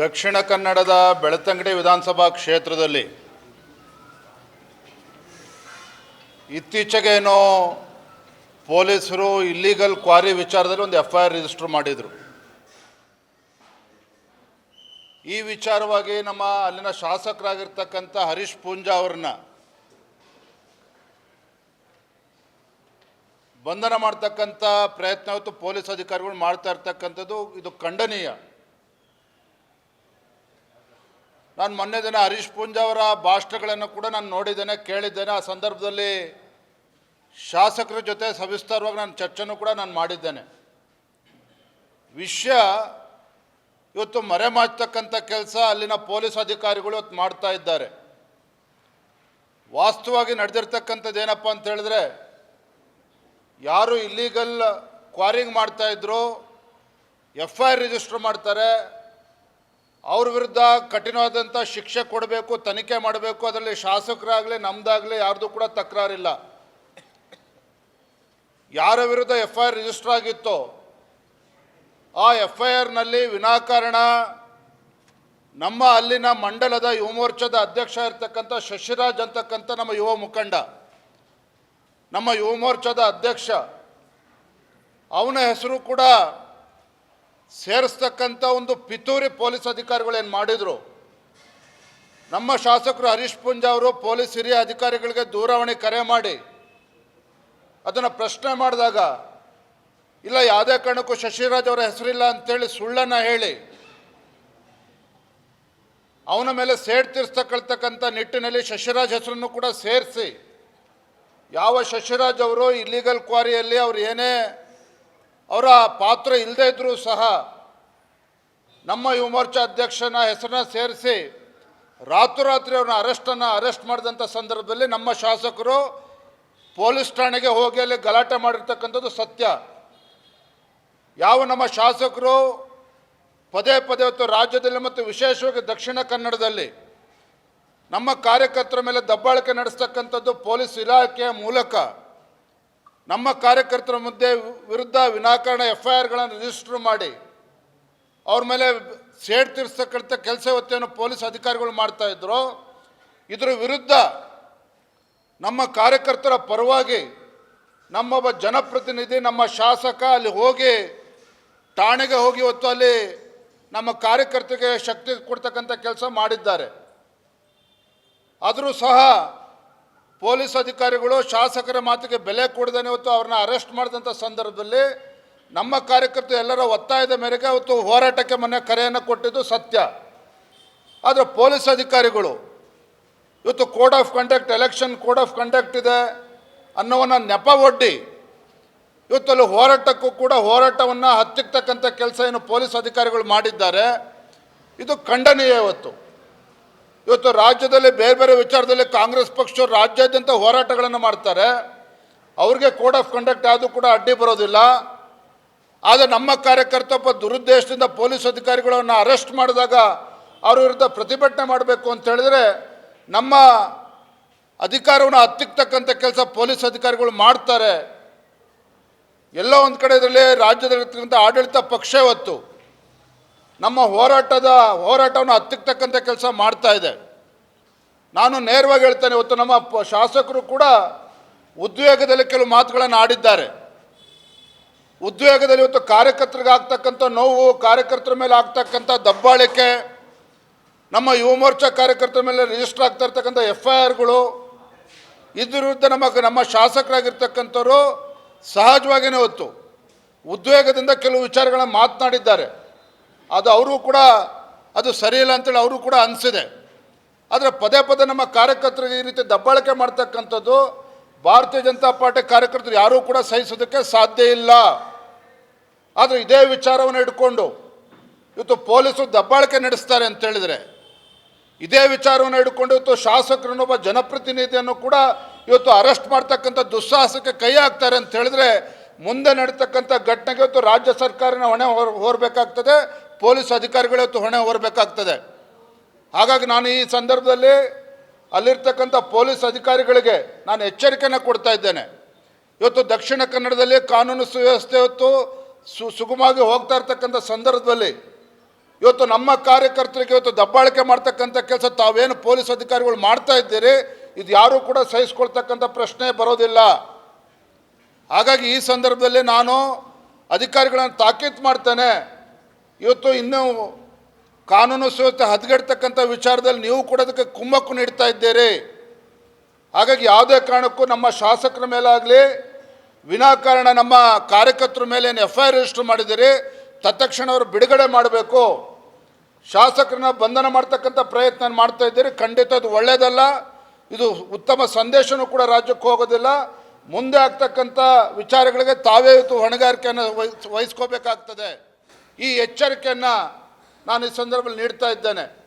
ದಕ್ಷಿಣ ಕನ್ನಡದ ಬೆಳತಂಗಡಿ ವಿಧಾನಸಭಾ ಕ್ಷೇತ್ರದಲ್ಲಿ ಇತ್ತೀಚೆಗೇನೋ ಪೊಲೀಸರು ಇಲ್ಲೀಗಲ್ ಕ್ವಾರಿ ವಿಚಾರದಲ್ಲಿ ಒಂದು ಎಫ್ ಐ ಆರ್ ರಿಜಿಸ್ಟರ್ ಮಾಡಿದರು. ಈ ವಿಚಾರವಾಗಿ ನಮ್ಮ ಅಲ್ಲಿನ ಶಾಸಕರಾಗಿರ್ತಕ್ಕಂಥ ಹರೀಶ್ ಪೂಂಜಾ ಅವ್ರನ್ನ ಬಂಧನ ಮಾಡ್ತಕ್ಕಂಥ ಪ್ರಯತ್ನ ಇವತ್ತು ಪೊಲೀಸ್ ಅಧಿಕಾರಿಗಳು ಮಾಡ್ತಾ ಇರ್ತಕ್ಕಂಥದ್ದು ಇದು ಖಂಡನೀಯ. ನಾನು ಮೊನ್ನೆ ದಿನ ಹರೀಶ್ ಪೂಂಜಾ ಅವರ ಭಾಷಣಗಳನ್ನು ಕೂಡ ನಾನು ನೋಡಿದ್ದೇನೆ, ಕೇಳಿದ್ದೇನೆ. ಆ ಸಂದರ್ಭದಲ್ಲಿ ಶಾಸಕರ ಜೊತೆ ಸವಿಸ್ತಾರವಾಗಿ ನಾನು ಚರ್ಚೆನೂ ಕೂಡ ನಾನು ಮಾಡಿದ್ದೇನೆ. ವಿಷಯ ಇವತ್ತು ಮರೆಮಾಚ್ತಕ್ಕಂಥ ಕೆಲಸ ಅಲ್ಲಿನ ಪೊಲೀಸ್ ಅಧಿಕಾರಿಗಳು ಇವತ್ತು ಮಾಡ್ತಾ ಇದ್ದಾರೆ. ವಾಸ್ತವವಾಗಿ ನಡೆದಿರ್ತಕ್ಕಂಥದ್ದು ಏನಪ್ಪ ಅಂತ ಹೇಳಿದ್ರೆ, ಯಾರು ಇಲ್ಲೀಗಲ್ ಕ್ವಾರಿಂಗ್ ಮಾಡ್ತಾಯಿದ್ರು ಎಫ್ ಐ ಆರ್ ರಿಜಿಸ್ಟರ್ ಮಾಡ್ತಾರೆ ಅವ್ರ ವಿರುದ್ಧ ಕಠಿಣವಾದಂಥ ಶಿಕ್ಷೆ ಕೊಡಬೇಕು, ತನಿಖೆ ಮಾಡಬೇಕು, ಅದರಲ್ಲಿ ಶಾಸಕರಾಗಲಿ, ನಮ್ದಾಗಲಿ ಯಾರ್ದು ಕೂಡ ತಕರಾರಿಲ್ಲ. ಯಾರ ವಿರುದ್ಧ ಎಫ್ ಐ ಆರ್ ರಿಜಿಸ್ಟರ್ ಆಗಿತ್ತೋ, ಆ ಎಫ್ ಐ ಆರ್ನಲ್ಲಿ ವಿನಾಕಾರಣ ನಮ್ಮ ಅಲ್ಲಿನ ಮಂಡಲದ ಯುವ ಮೋರ್ಚಾದ ಅಧ್ಯಕ್ಷ ಇರ್ತಕ್ಕಂಥ ಶಶಿರಾಜ್ ಅಂತಕ್ಕಂಥ ನಮ್ಮ ಯುವ ಮುಖಂಡ, ನಮ್ಮ ಯುವ ಮೋರ್ಚಾದ ಅಧ್ಯಕ್ಷ, ಅವನ ಹೆಸರು ಕೂಡ ಸೇರಿಸ್ತಕ್ಕಂಥ ಒಂದು ಪಿತೂರಿ ಪೊಲೀಸ್ ಅಧಿಕಾರಿಗಳು ಏನು ಮಾಡಿದರು? ನಮ್ಮ ಶಾಸಕರು ಹರೀಶ್ ಪುಂಜ ಅವರು ಪೊಲೀಸ್ ಹಿರಿಯ ಅಧಿಕಾರಿಗಳಿಗೆ ದೂರವಾಣಿ ಕರೆ ಮಾಡಿ ಅದನ್ನು ಪ್ರಶ್ನೆ ಮಾಡಿದಾಗ, ಇಲ್ಲ, ಯಾವುದೇ ಕಾರಣಕ್ಕೂ ಶಶಿರಾಜ್ ಅವರ ಹೆಸರಿಲ್ಲ ಅಂತೇಳಿ ಸುಳ್ಳನ್ನು ಹೇಳಿ, ಅವನ ಮೇಲೆ ಸೇಡ್ ತೀರಿಸ್ತಕ್ಕಂಥ ನಿಟ್ಟಿನಲ್ಲಿ ಶಶಿರಾಜ್ ಹೆಸರನ್ನು ಕೂಡ ಸೇರಿಸಿ, ಯಾವ ಶಶಿರಾಜ್ ಅವರು ಇಲ್ಲಿಗಲ್ ಕ್ವಾರಿಯಲ್ಲಿ ಅವ್ರು ಏನೇ ಅವರ ಪಾತ್ರ ಇಲ್ಲದೇ ಇದ್ದರೂ ಸಹ ನಮ್ಮ ಯುವ ಮೋರ್ಚಾ ಅಧ್ಯಕ್ಷನ ಹೆಸರನ್ನ ಸೇರಿಸಿ ರಾತ್ರಿ ಅವ್ರನ್ನ ಅರೆಸ್ಟನ್ನು ಅರೆಸ್ಟ್ ಮಾಡಿದಂಥ ಸಂದರ್ಭದಲ್ಲಿ ನಮ್ಮ ಶಾಸಕರು ಪೊಲೀಸ್ ಠಾಣೆಗೆ ಹೋಗಿ ಅಲ್ಲಿ ಗಲಾಟೆ ಮಾಡಿರ್ತಕ್ಕಂಥದ್ದು ಸತ್ಯ. ಯಾವ ನಮ್ಮ ಶಾಸಕರು ಪದೇ ಪದೇ ಇವತ್ತು ರಾಜ್ಯದಲ್ಲಿ ಮತ್ತು ವಿಶೇಷವಾಗಿ ದಕ್ಷಿಣ ಕನ್ನಡದಲ್ಲಿ ನಮ್ಮ ಕಾರ್ಯಕರ್ತರ ಮೇಲೆ ದಬ್ಬಾಳಿಕೆ ನಡೆಸ್ತಕ್ಕಂಥದ್ದು ಪೊಲೀಸ್ ಇಲಾಖೆಯ ಮೂಲಕ. ನಮ್ಮ ಕಾರ್ಯಕರ್ತರ ಮುದ್ದೆ ವಿರುದ್ಧ ವಿನಾಕಾರಣ ಎಫ್ ಐ ಆರ್ಗಳನ್ನು ರಿಜಿಸ್ಟರ್ ಮಾಡಿ, ಅವ್ರ ಮೇಲೆ ಸೇಡ್ ತೀರಿಸ್ತಕ್ಕಂಥ ಕೆಲಸ ಹೊತ್ತೇನು ಪೊಲೀಸ್ ಅಧಿಕಾರಿಗಳು ಮಾಡ್ತಾ ಇದ್ರು. ಇದರ ವಿರುದ್ಧ ನಮ್ಮ ಕಾರ್ಯಕರ್ತರ ಪರವಾಗಿ ನಮ್ಮೊಬ್ಬ ಜನಪ್ರತಿನಿಧಿ, ನಮ್ಮ ಶಾಸಕ ಅಲ್ಲಿ ಹೋಗಿ, ಠಾಣೆಗೆ ಹೋಗಿ ಹೊತ್ತು ಅಲ್ಲಿ ನಮ್ಮ ಕಾರ್ಯಕರ್ತರಿಗೆ ಶಕ್ತಿ ಕೊಡ್ತಕ್ಕಂಥ ಕೆಲಸ ಮಾಡಿದ್ದಾರೆ. ಆದರೂ ಸಹ ಪೊಲೀಸ್ ಅಧಿಕಾರಿಗಳು ಶಾಸಕರ ಮಾತಿಗೆ ಬೆಲೆ ಕೊಡದೇನೆ ಇವತ್ತು ಅವ್ರನ್ನ ಅರೆಸ್ಟ್ ಮಾಡಿದಂಥ ಸಂದರ್ಭದಲ್ಲಿ ನಮ್ಮ ಕಾರ್ಯಕರ್ತರು ಎಲ್ಲರ ಒತ್ತಾಯದ ಮೇರೆಗೆ ಅವತ್ತು ಹೋರಾಟಕ್ಕೆ ಮೊನ್ನೆ ಕರೆಯನ್ನು ಕೊಟ್ಟಿದ್ದು ಸತ್ಯ. ಆದರೆ ಪೊಲೀಸ್ ಅಧಿಕಾರಿಗಳು ಇವತ್ತು code of conduct, election code of conduct ಇದೆ ಅನ್ನೋವನ್ನು ನೆಪ ಒಡ್ಡಿ ಇವತ್ತು ಅಲ್ಲಿ ಹೋರಾಟಕ್ಕೂ ಕೂಡ ಹೋರಾಟವನ್ನು ಹತ್ತಿಕ್ತಕ್ಕಂಥ ಕೆಲಸ ಏನು ಪೊಲೀಸ್ ಅಧಿಕಾರಿಗಳು ಮಾಡಿದ್ದಾರೆ. ಇದು ಖಂಡನೀಯ ಇವತ್ತು. ಇವತ್ತು ರಾಜ್ಯದಲ್ಲಿ ಬೇರೆ ಬೇರೆ ವಿಚಾರದಲ್ಲಿ ಕಾಂಗ್ರೆಸ್ ಪಕ್ಷ ರಾಜ್ಯಾದ್ಯಂತ ಹೋರಾಟಗಳನ್ನು ಮಾಡ್ತಾರೆ. ಅವ್ರಿಗೆ ಕೋಡ್ ಆಫ್ ಕಂಡಕ್ಟ್ ಯಾವುದು ಕೂಡ ಅಡ್ಡಿ ಬರೋದಿಲ್ಲ. ಆದರೆ ನಮ್ಮ ಕಾರ್ಯಕರ್ತ ಒಬ್ಬ ದುರುದ್ದೇಶದಿಂದ ಪೊಲೀಸ್ ಅಧಿಕಾರಿಗಳನ್ನು ಅರೆಸ್ಟ್ ಮಾಡಿದಾಗ ಅವ್ರ ವಿರುದ್ಧ ಪ್ರತಿಭಟನೆ ಮಾಡಬೇಕು ಅಂತ ಹೇಳಿದ್ರೆ ನಮ್ಮ ಅಧಿಕಾರವನ್ನು ಹತ್ತಿಕ್ತಕ್ಕಂಥ ಕೆಲಸ ಪೊಲೀಸ್ ಅಧಿಕಾರಿಗಳು ಮಾಡ್ತಾರೆ. ಎಲ್ಲೋ ಒಂದು ಕಡೆ ಇದರಲ್ಲಿ ರಾಜ್ಯದಲ್ಲಿರ್ತಕ್ಕಂಥ ಆಡಳಿತ ಪಕ್ಷ ಇವತ್ತು. ನಮ್ಮ ಹೋರಾಟದ ಹೋರಾಟವನ್ನು ಹತ್ತಿಕ್ತಕ್ಕಂಥ ಕೆಲಸ ಮಾಡ್ತಾ ಇದೆ. ನಾನು ನೇರವಾಗಿ ಹೇಳ್ತೇನೆ, ಇವತ್ತು ನಮ್ಮ ಶಾಸಕರು ಕೂಡ ಉದ್ವೇಗದಲ್ಲಿ ಕೆಲವು ಮಾತುಗಳನ್ನು ಆಡಿದ್ದಾರೆ. ಉದ್ವೇಗದಲ್ಲಿ ಇವತ್ತು ಕಾರ್ಯಕರ್ತರಿಗೆ ಆಗ್ತಕ್ಕಂಥ ನೋವು, ಕಾರ್ಯಕರ್ತರ ಮೇಲೆ ಆಗ್ತಕ್ಕಂಥ ದಬ್ಬಾಳಿಕೆ, ನಮ್ಮ ಯುವ ಮೋರ್ಚಾ ಕಾರ್ಯಕರ್ತರ ಮೇಲೆ ರಿಜಿಸ್ಟರ್ ಆಗ್ತಾ ಇರ್ತಕ್ಕಂಥ ಎಫ್ ಐ ಆರ್ಗಳು ಇದ್ರ ವಿರುದ್ಧ ನಮ್ಮ ನಮ್ಮ ಶಾಸಕರಾಗಿರ್ತಕ್ಕಂಥವ್ರು ಸಹಜವಾಗಿಯೇ ಹೊತ್ತು ಉದ್ವೇಗದಿಂದ ಕೆಲವು ವಿಚಾರಗಳನ್ನು ಮಾತನಾಡಿದ್ದಾರೆ. ಅದು ಅವರು ಕೂಡ ಅದು ಸರಿಯಿಲ್ಲ ಅಂತೇಳಿ ಅವರು ಕೂಡ ಅನಿಸಿದೆ. ಆದರೆ ಪದೇ ಪದೇ ನಮ್ಮ ಕಾರ್ಯಕರ್ತರು ಈ ರೀತಿ ದಬ್ಬಾಳಿಕೆ ಮಾಡ್ತಕ್ಕಂಥದ್ದು ಭಾರತೀಯ ಜನತಾ ಪಾರ್ಟಿ ಕಾರ್ಯಕರ್ತರು ಯಾರೂ ಕೂಡ ಸಹಿಸೋದಕ್ಕೆ ಸಾಧ್ಯ ಇಲ್ಲ. ಆದರೆ ಇದೇ ವಿಚಾರವನ್ನು ಇಟ್ಕೊಂಡು ಇವತ್ತು ಪೊಲೀಸರು ದಬ್ಬಾಳಿಕೆ ನಡೆಸ್ತಾರೆ ಅಂತ ಹೇಳಿದರೆ ಇದೇ ವಿಚಾರವನ್ನು ಹಿಡ್ಕೊಂಡು ಇವತ್ತು ಶಾಸಕರನ್ನೊಬ್ಬ ಜನಪ್ರತಿನಿಧಿಯನ್ನು ಕೂಡ ಇವತ್ತು ಅರೆಸ್ಟ್ ಮಾಡ್ತಕ್ಕಂಥ ದುಸ್ಸಾಹಸಕ್ಕೆ ಕೈ ಹಾಕ್ತಾರೆ ಅಂತ ಹೇಳಿದ್ರೆ ಮುಂದೆ ನಡೀತಕ್ಕಂಥ ಘಟನೆಗೆ ಇವತ್ತು ರಾಜ್ಯ ಸರ್ಕಾರನ ಹೊಣೆ ಹೊರ, ಹೊರಬೇಕಾಗ್ತದೆ. ಪೊಲೀಸ್ ಅಧಿಕಾರಿಗಳತ್ತು ಹೊಣೆ ಹೊರಬೇಕಾಗ್ತದೆ. ಹಾಗಾಗಿ ನಾನು ಈ ಸಂದರ್ಭದಲ್ಲಿ ಅಲ್ಲಿರ್ತಕ್ಕಂಥ ಪೊಲೀಸ್ ಅಧಿಕಾರಿಗಳಿಗೆ ನಾನು ಎಚ್ಚರಿಕೆಯನ್ನು ಕೊಡ್ತಾ ಇದ್ದೇನೆ. ಇವತ್ತು ದಕ್ಷಿಣ ಕನ್ನಡದಲ್ಲಿ ಕಾನೂನು ಸುವ್ಯವಸ್ಥೆ ಇವತ್ತು ಸು, ಸುಗಮವಾಗಿ ಹೋಗ್ತಾ ಇರ್ತಕ್ಕಂಥ ಸಂದರ್ಭದಲ್ಲಿ ಇವತ್ತು ನಮ್ಮ ಕಾರ್ಯಕರ್ತರಿಗೆ ಇವತ್ತು ದಬ್ಬಾಳಿಕೆ ಮಾಡ್ತಕ್ಕಂಥ ಕೆಲಸ ತಾವೇನು ಪೊಲೀಸ್ ಅಧಿಕಾರಿಗಳು ಮಾಡ್ತಾ ಇದ್ದೀರಿ, ಇದು ಯಾರೂ ಕೂಡ ಸಹಿಸ್ಕೊಳ್ತಕ್ಕಂಥ ಪ್ರಶ್ನೆ ಬರೋದಿಲ್ಲ. ಹಾಗಾಗಿ ಈ ಸಂದರ್ಭದಲ್ಲಿ ನಾನು ಅಧಿಕಾರಿಗಳನ್ನು ತಾಕೀತು ಮಾಡ್ತೇನೆ. ಇವತ್ತು ಇನ್ನೂ ಕಾನೂನು ಸುವ್ಯವಸ್ಥೆ ಹದಗೆಡ್ತಕ್ಕಂಥ ವಿಚಾರದಲ್ಲಿ ನೀವು ಕೂಡ ಅದಕ್ಕೆ ಕುಮ್ಮಕ್ಕು ನೀಡ್ತಾ ಇದ್ದೀರಿ. ಹಾಗಾಗಿ ಯಾವುದೇ ಕಾರಣಕ್ಕೂ ನಮ್ಮ ಶಾಸಕರ ಮೇಲಾಗಲಿ, ವಿನಾಕಾರಣ ನಮ್ಮ ಕಾರ್ಯಕರ್ತರ ಮೇಲೆ ಏನು ಎಫ್ ಐ ಆರ್ ರಿಜಿಸ್ಟರ್ ಮಾಡಿದ್ದೀರಿ, ತತ್ಕ್ಷಣ ಅವರು ಬಿಡುಗಡೆ ಮಾಡಬೇಕು. ಶಾಸಕರನ್ನ ಬಂಧನ ಮಾಡ್ತಕ್ಕಂಥ ಪ್ರಯತ್ನ ಮಾಡ್ತಾ ಇದ್ದೀರಿ. ಖಂಡಿತ ಅದು ಒಳ್ಳೆಯದಲ್ಲ ಇದು ಉತ್ತಮ ಸಂದೇಶನೂ ಕೂಡ ರಾಜ್ಯಕ್ಕೆ ಹೋಗೋದಿಲ್ಲ. ಮುಂದೆ ಆಗ್ತಕ್ಕಂಥ ವಿಚಾರಗಳಿಗೆ ತಾವೇ ಇವತ್ತು ಹೊಣೆಗಾರಿಕೆಯನ್ನು ವಹಿಸ್, ವಹಿಸ್ಕೋಬೇಕಾಗ್ತದೆ. ಈ ಎಚ್ಚರಿಕೆಯನ್ನು ನಾನು ಈ ಸಂದರ್ಭದಲ್ಲಿ ನೀಡ್ತಾ ಇದ್ದೇನೆ.